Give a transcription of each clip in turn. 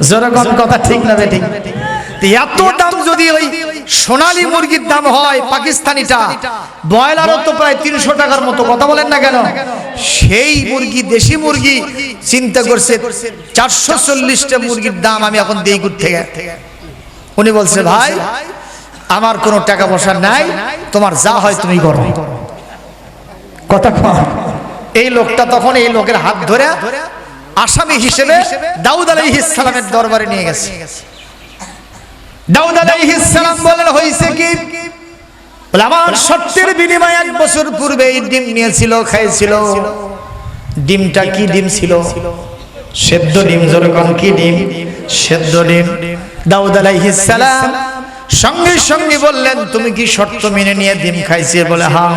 জনগণ কথা ঠিক না ঠিক। এত দাম যদি ওই সোনালী মুরগির দাম হয় পাকিস্তানিটা ব্রয়লারও তো প্রায় তিনশো টাকার মতো কথা বলেন না কেন? সেই মুরগি দেশি মুরগি চিন্তা করছে চারশো চল্লিশটা মুরগির দাম আমি এখন দিই থেকে উনি বলছে ভাই আমার কোনো টাকা পয়সা নাই তোমার যা হয় তুমি করো। কথা এই লোকটা তখন এই লোকের হাত ধরে আসামি হিসেবে দাউদ আলাইহিস সালামের দরবারে নিয়ে গেছে। দাউদ সালাম বলেন হইছে কি? আমার সত্যের বিনিময়ে এক বছর পূর্বে এই ডিম নিয়েছিল, খাইছিল। ডিমটা কি ডিম ছিল? সেদ্ধ ডিম যেরকম কি ডিম? সেদ্ধ ডিম। দাউদ আলাইহিস সালাম সঙ্গে সঙ্গে বললেন, তুমি কি শর্ত মেনে নিয়ে ডিম খাইছে? বলে হ্যাঁ।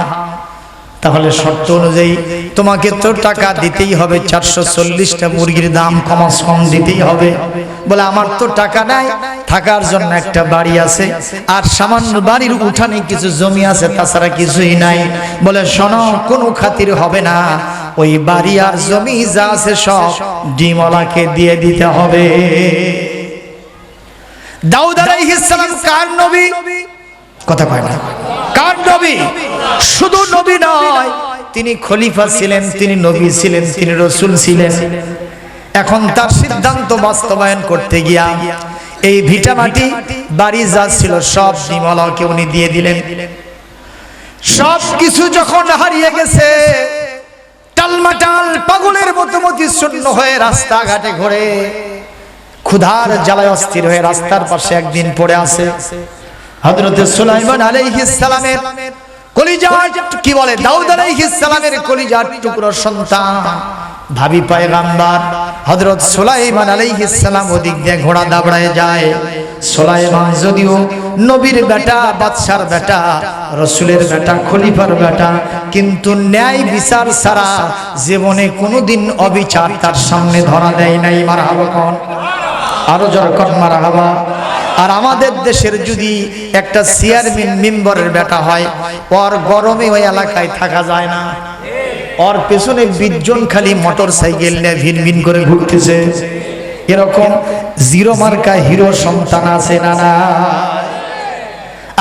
তাহলে শর্ত অনুযায়ী তোমাকে তো টাকা দিতেই হবে, চারশো চল্লিশটা মুরগির দাম কমাস কম দিতেই হবে। বলে, আমার তো টাকা নাই, থাকার জন্য একটা বাড়ি আছে, আর সামান্য বাড়ির উঠানে কিছু জমি আছে, তাছাড়া কিছুই নাই। বলে, শোনো, কোনো খাতির হবে না, ওই বাড়ি আর জমি যা আছে সব ডিমলাকে দিয়ে দিতে হবে। দাউদ আলাইহিস কার নবী? কথা কয় না। কার নবী? শুধু নবী নয়, তিনি খলিফা ছিলেন, তিনি নবী ছিলেন, তিনি রসুল ছিলেন। এখন তার সিদ্ধান্ত বাস্তবায়ন করতে গিয়া এই ভিটামাটি বাড়ি যা ছিল সব নিমলাকে উনি দিয়ে দিলেন। সব কিছু যখন হারিয়ে গেছে, টালমাটাল পাগলের মতো মতি শূন্য হয়ে রাস্তাঘাটে ঘোরে, ক্ষুধার জ্বালায় অস্থির হয়ে রাস্তার পাশে একদিন পড়ে আছে। হযরতে সুলাইমান আলাইহিস সালামের কলিজার কি বলে? দাউদ আলাইহিস সালামের কলিজার টুকরো সন্তান। ভাবি পয়গাম্বার। হযরত সুলাইমান আলাইহিস সালাম ওদিক দিয়ে ঘোড়া দাবড়ায় যায়। সুলাইমান যদিও নবীর বেটা বাদশার বেটা রসুলের বেটা খলিফার বেটা কিন্তু ন্যায় বিচার ছাড়া জীবনে কোনোদিন অবিচার তার সামনে ধরা দেয় নাই মারহাবা আরও মারা মারহাবা আর আমাদের দেশের যদি একটা চেয়ারম্যান মেম্বারের বেটা হয়, ওর গরমে ওই এলাকায় থাকা যায় না। ওর পেছনে বিশজন খালি মোটর সাইকেল নিয়ে ভিন ভিন করে ঘুরতেছে। এরকম জিরো মার্কা হিরো সন্তান আছে না না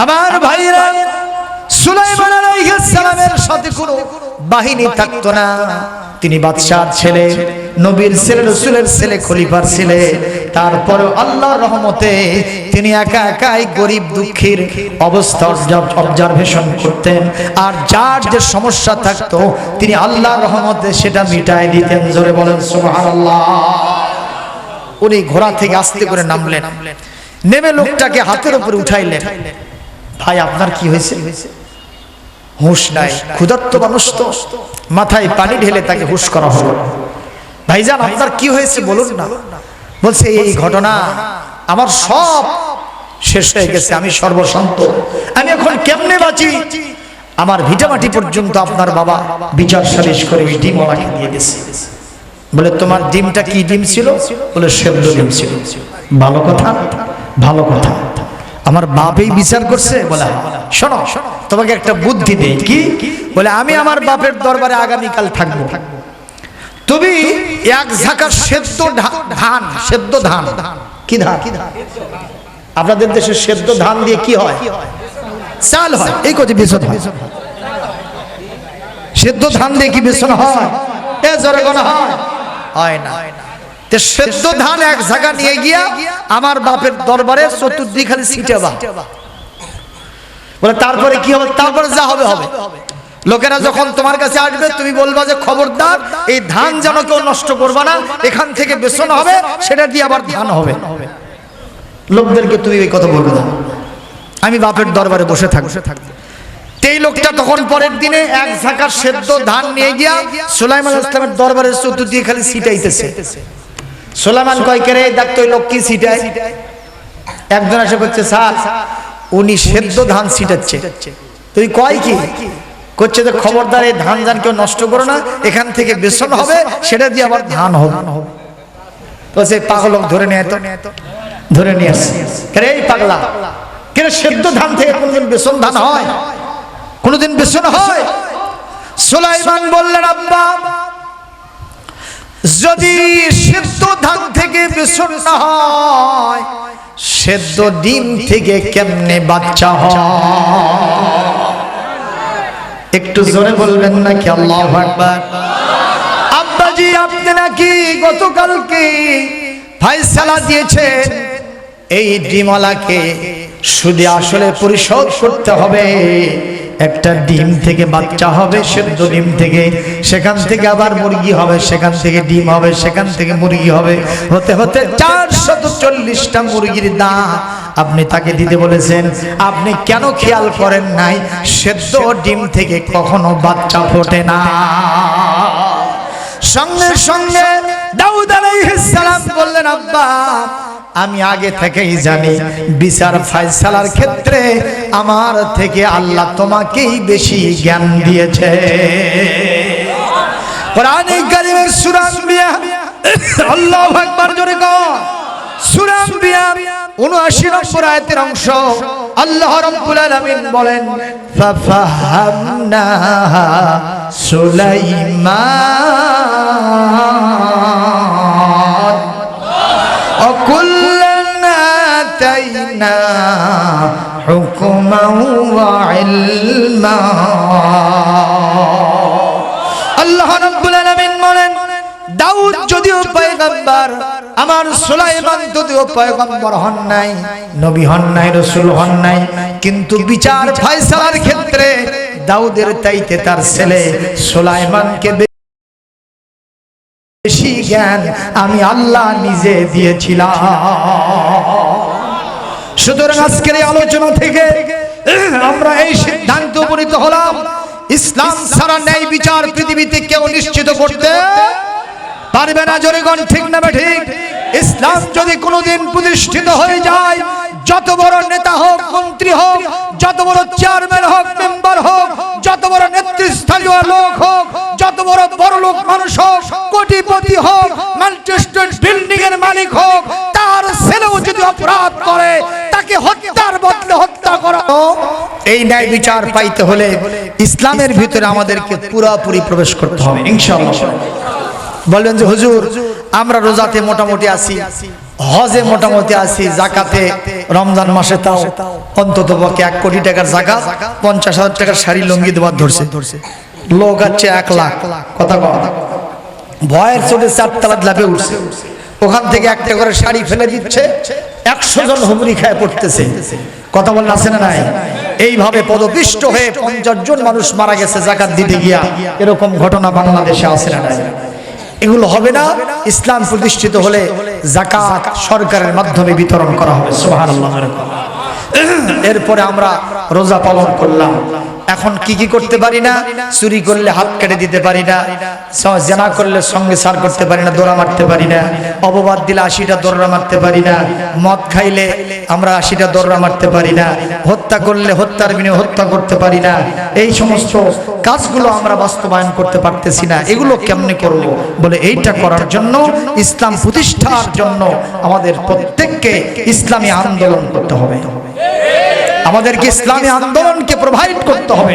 আমার ভাইরা, সুলাইমান আলাইহিস সালামের সাথে কোনো বাহিনী থাকতো না। তিনি বাদশাহ ছেলে, নবীর ছেলে, রসুলের ছেলে, খলিফার ছেলে। তারপরে আল্লাহর রহমতে তিনি একা একাই গরিব দুঃখীর অবস্থা অবজারভেশন করতেন। আর যার যে সমস্যা থাকতো, তিনি আল্লাহর রহমতে সেটা মিটাই দিতেন। জোরে বলেন, সুবহানাল্লাহ। উনি ঘোড়া থেকে আস্তে করে নামলেন। নেমে লোকটাকে হাতের উপরে উঠাইলেন। ভাই, আপনার কি হয়েছে? হুঁশ নাই, ক্ষুধার্ত মানুষ তো। মাথায় পানি ঢেলে তাকে হুঁশ করা হলো। ভাইজান, আপনার কি হয়েছে বলুন না। বলছে, এই ঘটনা আমার সব শেষ হয়ে গেছে, আমি সর্বশান্ত আমি এখন কেমনে বাঁচি? আমার ভিটামাটি পর্যন্ত আপনার বাবা বিচার সালিশ করে ডিম আমাকে দিয়ে গেছে বলে, তোমার ডিমটা কি ডিম ছিল? বলে, সেদ্ধ ডিম ছিল। ভালো কথা ভালো কথা। আমার বাপই বিচার করছে? বলে, শোনো, তোমাকে একটা বুদ্ধি দেই। কি? বলে, আমি আমার বাপের দরবারে আগামীকাল থাকব। তুমি এক ঝাঁকা সেদ্ধ ধান সেদ্ধ ধান। কি ধান? আপনাদের দেশে সেদ্ধ ধান দিয়ে কি হয়? চাল হয়। এই কথা বেসন হয়? সেদ্ধ ধান দিয়ে কি বেসন হয়? এ কোন হয় হয় না। সেদ্ধ ধান নিয়ে গিয়া আমার বাপের দরবারে খালি তারপরে কি হবে? তারপরে যা হবে হবে। লোকেরা যখন তোমার কাছে আসবে, তুমি বলবা যে, খবরদার, এই ধান যেন কেউ নষ্ট করবা না, এখান থেকে বেসন হবে, সেটা দিয়ে আবার ধান হবে। লোকদেরকে তুমি এই কথা বলবে না। আমি বাপের দরবারে বসে থাকব। থাকব এই লোকটা তখন পরের দিনে এক ঝাঁকা সেদ্ধ ধান নিয়ে গিয়া সুলাইমান ইসলামের দরবারের চতুর্দিকে খালি ছিটাইতেছে। সোলামান কয় কেরে দেখ তো লোক কি ছিটায়? একজন এসে বলছে, স্যার, উনি সেদ্ধ ধান ছিটাচ্ছে। তুই কয় কি? করছে যে, খবরদার, এই ধান ধান কেউ নষ্ট করো না, এখান থেকে বেসন হবে, সেটা দিয়ে আবার ধান হবে। তো সে পাগলক ধরে নিয়ে তো, ধরে নিয়ে আসছে এই পাগলা? কেরে সেদ্ধ ধান থেকে কোনোদিন বেসন ধান হয়? কোনোদিন বেসন হয়? সুলাইমান বললেন, আব্বা যদি সেদ্ধ ধান থেকে বেসন না হয়, সেদ্ধ ডিম থেকে কেমনে বাচ্চা হয়? একটু জোরে বলবেন নাকি আল্লাহ আব্বাজি, আপনি নাকি গতকালকে ফাইসালা দিয়েছেন। এই ডিমওয়ালাকে সুদে আসলে পরিশোধ করতে হবে। একটা ডিম থেকে বাচ্চা হবে, সেদ্ধ ডিম থেকে। সেখান থেকে আবার মুরগি হবে, সেখান থেকে ডিম হবে, সেখান থেকে মুরগি হবে। হতে হতে চারশত চল্লিশটা মুরগির দাম আপনি তাকে দিতে বলেছেন। আপনি কেন খেয়াল করেন নাই? সেদ্ধ ডিম থেকে কখনো বাচ্চা ফোটে না। সঙ্গে সঙ্গে দাউদ আলাইহিস সালাম বললেন, আব্বা আমি আগে থেকেই জানি বিচার ফায়সালার ক্ষেত্রে আমার থেকে আল্লাহ তোমাকেই বেশি জ্ঞান দিয়েছে। কোরআনে কারিমের সূরা আম্বিয়া আল্লাহু আকবার জোরে কর সূরা আম্বিয়া 79 নম্বর আয়াতের অংশ। আল্লাহ রাব্বুল আলামিন বলেন ফাফাহামনা সুলাইমান। آتينا حكما وعلما আল্লাহ রাব্বুল আলামিন বলেন দাউদ যদিও পয়গম্বর আমার সুলাইমান যদিও পয়গম্বর হন নাই নবী হন নাই রাসূল হন নাই কিন্তু বিচার ফয়সালার ক্ষেত্রে দাউদের তাইতে তার ছেলে সুলাইমানকে বেশি জ্ঞান আমি আল্লাহ নিজে দিয়েছিলাম সুতরাং আজকের এই আলোচনা থেকে, আমরা এই সিদ্ধান্ত উপনীত হলাম, ইসলাম ছাড়া ন্যায় বিচার পৃথিবীতে কেউ নিশ্চিত করতে পারবে না, জনগণ ঠিক না ঠিক। ইসলাম যদি কোনোদিন প্রতিষ্ঠিত হয়ে যায়, যত বড় নেতা হোক, মন্ত্রী হোক, যত বড় চেয়ারম্যান হোক, মেম্বার হোক, যত বড় নেতৃস্থানীয় লোক হোক, যত বড় বড় লোক মানুষ হোক, কোটিপতি হোক ম্যানচেস্টার বিল্ডিং এর মালিক হোক, তার ছেলেও যদি অপরাধ করে তাকে হত্যার বদলে হত্যা করা এই ন্যায় বিচার পাইতে হলে ইসলামের ভিতরে আমাদেরকে পুরোপুরি প্রবেশ করতে হবে, ইনশাআল্লাহ। বলবেন যে, হুজুর, আমরা রোজাতে মোটামুটি আছি, হজে মোটামুটি আছি, জাকাতে রমজান মাসে তাও অন্তত পক্ষে এক কোটি টাকার জাকাত, পঞ্চাশ হাজার টাকার শাড়ি লঙ্গি দেওয়ার ধরছে। লোক আছে এক লাখ। কথা কথা ভয়ের চোটে চারতলা লাফে উঠছে। ওখান থেকে একটা করে শাড়ি ফেলে দিচ্ছে। একশো জন হুমরি খায় পড়তেছে। কথা বলেন আছে না নাই? এইভাবে পদপিষ্ট হয়ে পঞ্চাশ জন মানুষ মারা গেছে, জাকাত দিতে গিয়া। এরকম ঘটনা বাংলাদেশে আছে না নাই? এগুলো হবে না। ইসলাম প্রতিষ্ঠিত হলে জাকাত সরকারের মাধ্যমে বিতরণ করা হবে। সুবহানাল্লাহ। এরপরে আমরা রোজা পালন করলাম। এখন কি কি করতে পারি না? চুরি করলে হাত কেটে দিতে পারি না। জেনা করলে সঙ্গে সার করতে পারি না, দৌড়া মারতে পারি না। অপবাদ দিলে আশিটা দৌড়া মারতে পারি না। মদ খাইলে আমরা আশিটা দৌড়া মারতে পারি না। হত্যা করলে হত্যার বিনিময়ে হত্যা করতে পারি না। এই সমস্ত কাজগুলো আমরা বাস্তবায়ন করতে পারতেছি না। এগুলো কেমনে করব? বলে এইটা করার জন্য, ইসলাম প্রতিষ্ঠার জন্য আমাদের প্রত্যেককে ইসলামী আন্দোলন করতে হবে। আমাদেরকে ইসলামী আন্দোলনকে প্রোভাইড করতে হবে।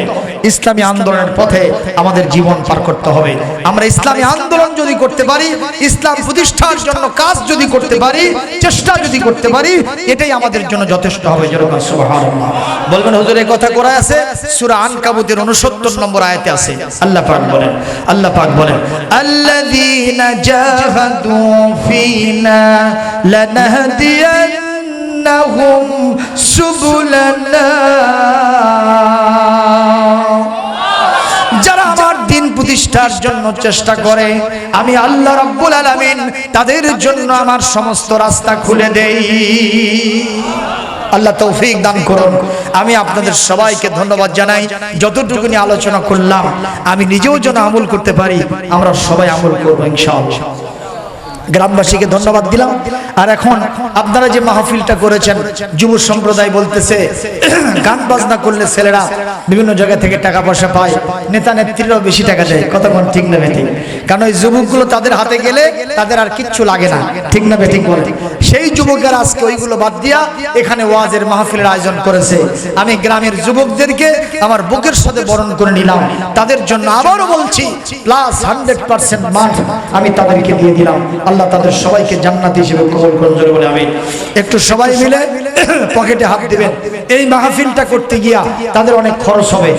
ইসলামী আন্দোলনের পথে আমাদের জীবন পার করতে হবে। আমরা ইসলামী আন্দোলন যদি করতে পারি, ইসলাম প্রতিষ্ঠার জন্য কাজ যদি করতে পারি, চেষ্টা যদি করতে পারি, এটাই আমাদের জন্য যথেষ্ট হবে যেরকম বলবেন, হুজুর এই কথা করা আছে? সূরা আনকাবুতের 69 নম্বর আয়াতে আছে। আল্লাহ পাক বলেন, আল্লাহ পাক বলেন, আল্লাযীনা জাহাদু ফিনা লানাহদিয়ান إنهم سبلنا যারা আমার দিন প্রতিষ্ঠার জন্য চেষ্টা করে আমি আল্লাহ রাব্বুল আলামিন তাদের জন্য আমার সমস্ত রাস্তা খুলে দেই আল্লাহ তৌফিক দান করুন আমি আপনাদের সবাইকে ধন্যবাদ জানাই যতটুকুনি আলোচনা করলাম আমি নিজেও যেন আমল করতে পারি আমরা সবাই আমল করবো ইনশাআল্লাহ গ্রামবাসীকে ধন্যবাদ দিলাম। আর এখন আপনারা যে মাহফিলটা করেছেন যুব সম্প্রদায় বলতেছে, গান বাজনা করলে ছেলেরা বিভিন্ন জায়গা থেকে টাকা পয়সা পায়, নেতা নেত্রীরাও বেশি টাকা দেয় কতক্ষণ ঠিক না বেঠিক? কারণ ওই যুবকগুলো তাদের হাতে গেলে তাদের আর কিচ্ছু লাগে না, ঠিক না বেঠিক বলে? সেই যুবকেরা আজকে ওইগুলো বাদ দিয়া এখানে ওয়াজের মাহফিলের আয়োজন করেছে। আমি গ্রামের যুবকদেরকে আমার বুকের সাথে বরণ করে নিলাম। তাদের জন্য আবারও বলছি প্লাস হান্ড্রেড পার্সেন্ট মাঠ আমি তাদেরকে দিয়ে দিলাম। আল্লাহ তাদের সবাইকে জান্নাত হিসেবে কবল করুন, জোরে বলে আমি একটু সবাই মিলে পকেটে হাত দিবেন। এই মাহফিলটা করতে গিয়া তাদের অনেক খরচ হবে।